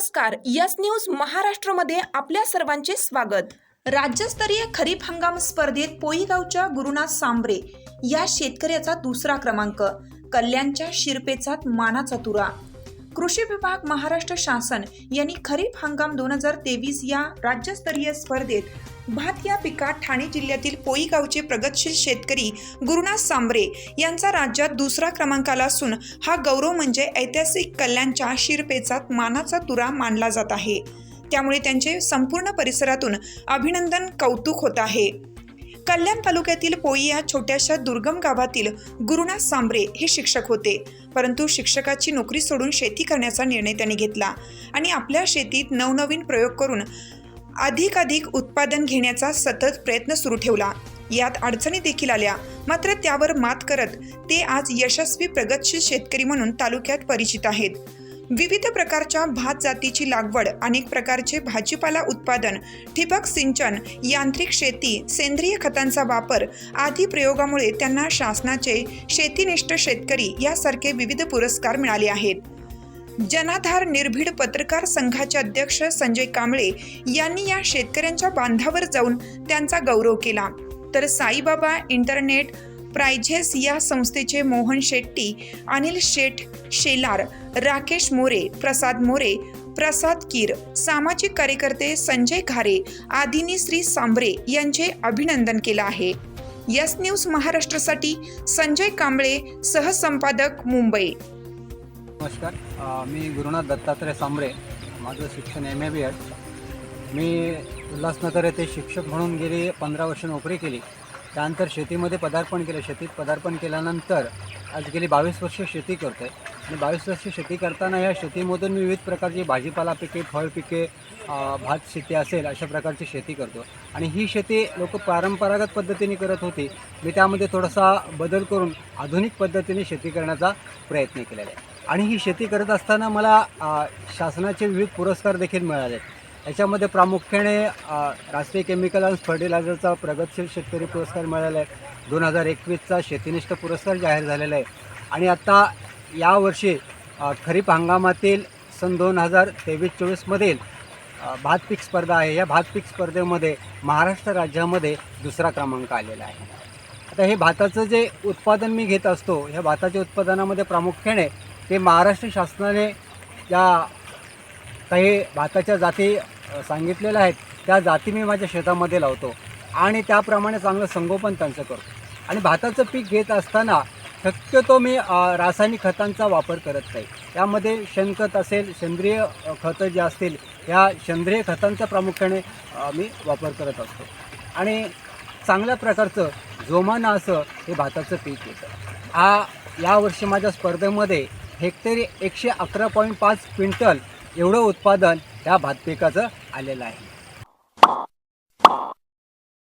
नमस्कार yes news महाराष्ट्रमध्ये आपल्या सर्वांचे स्वागत. राज्यस्तरीय खरीप हंगाम स्पर्धेत पोईगावच्या गुरुनाथ सांबरे या शेतकऱ्याचा दुसरा क्रमांक कल्याणच्या शिरपेचात मानाचा तुरा. कृषी विभाग महाराष्ट्र शासन यांनी खरीप हंगाम दोन हजार तेवीस या राज्यस्तरीय स्पर्धेत भात या पिकात ठाणे जिल्ह्यातील पोई गावचे प्रगतशील शेतकरी गुरुनाथ सांबरे यांचा राज्यात दुसरा क्रमांक आला असून हा गौरव म्हणजे ऐतिहासिक कल्याणच्या शिरपेचात मानाचा तुरा मानला जात आहे. त्यामुळे त्यांचे संपूर्ण परिसरातून अभिनंदन कौतुक होत आहे. कल्याण तालुक्यातील पोई या छोट्याशा दुर्गम गावातील गुरुनाथ सांबरे हे शिक्षक होते. परंतु शिक्षकाची नोकरी सोडून शेती करण्याचा निर्णय त्यांनी घेतला आणि आपल्या शेतीत नवनवीन प्रयोग करून अधिकाधिक उत्पादन घेण्याचा सतत प्रयत्न सुरू ठेवला. यात अडचणी देखील आल्या. मात्र त्यावर मात करत ते आज यशस्वी प्रगतशील शेतकरी म्हणून तालुक्यात परिचित आहेत. विविध प्रकारच्या भात जातीची लागवड अनेक प्रकारचे भाजीपाला उत्पादन ठिबक सिंचन यांत्रिक शेती सेंद्रिय खतांचा वापर आदी प्रयोगामुळे त्यांना शासनाचे शेतीनिष्ठ शेतकरी यासारखे विविध पुरस्कार मिळाले आहेत. जनाधार निर्भीड पत्रकार संघाचे अध्यक्ष संजय कांबळे यांनी या शेतकऱ्यांच्या बांधावर जाऊन त्यांचा गौरव केला. तर साईबाबा इंटरनेट प्रायझेस या संस्थेचे मोहन शेट्टी अनिल शेठ शेलार राकेश मोरे प्रसाद मोरे प्रसाद कीर सामाजिक कार्यकर्ते संजय घारे आदिनी श्री सांबरे यांचे अभिनंदन केलं आहे. यस न्यूज महाराष्ट्रासाठी संजय कांबळे सहसंपादक मुंबई. नमस्कार. मी गुरुनाथ दत्तात्रय सांबरे. माझं शिक्षण एम ए बी एड मी उल्हासनगर येथे शिक्षक म्हणून गेली पंधरा वर्ष नोकरी केली. त्यानंतर शेतीमध्ये पदार्पण केलं. शेतीत पदार्पण केल्यानंतर आज गेली बावीस वर्ष शेती करतो आहे आणि बावीस वर्ष शेती करताना या शेतीमधून मी विविध प्रकारची भाजीपाला पिके फळ पिके भात शेती असेल अशा प्रकारची शेती करतो. आणि ही शेती लोक परंपरागत पद्धतीने करत होती. मी त्यामध्ये थोडासा बदल करून आधुनिक पद्धतीने शेती करण्याचा प्रयत्न केलेला आहे. आणि ही शेती करत असताना मला शासनाचे विविध पुरस्कार देखील मिळाले आहेत याच्यामध्ये प्रामुख्याने राष्ट्रीय केमिकल आणि फर्टिलायझरचा प्रगतशील शेतकरी पुरस्कार मिळाला आहे दोन हजार एकवीसचा शेतीनिष्ठ पुरस्कार जाहीर झालेला आहे. आणि आता यावर्षी खरीप हंगामातील सन दोन हजार तेवीस चोवीसमधील भात पीक स्पर्धा आहे. या भात पीक स्पर्धेमध्ये महाराष्ट्र राज्यामध्ये दुसरा क्रमांक आलेला आहे. आता हे भाताचं जे उत्पादन मी घेत असतो ह्या भाताच्या उत्पादनामध्ये प्रामुख्याने ते महाराष्ट्र शासनाने या काही भाताच्या जाती सांगितलेल्या आहेत. त्या जाती मी माझ्या शेतामध्ये लावतो. आणि त्याप्रमाणे चांगलं संगोपन त्यांचं करतो. आणि भाताचं पीक घेत असताना शक्यतो मी रासायनिक खतांचा वापर करत नाही. त्यामध्ये शेणखत असेल सेंद्रिय खतं जे असतील ह्या सेंद्रिय खतांचा प्रामुख्याने मी वापर करत असतो. आणि चांगल्या प्रकारचं जोमानं असं हे भाताचं पीक येतं. हा यावर्षी माझ्या स्पर्धेमध्ये हेक्टरी एकशे अकरा पॉईंट पाच क्विंटल एवढं उत्पादन ह्या भात पिकाचं आलेलं आहे.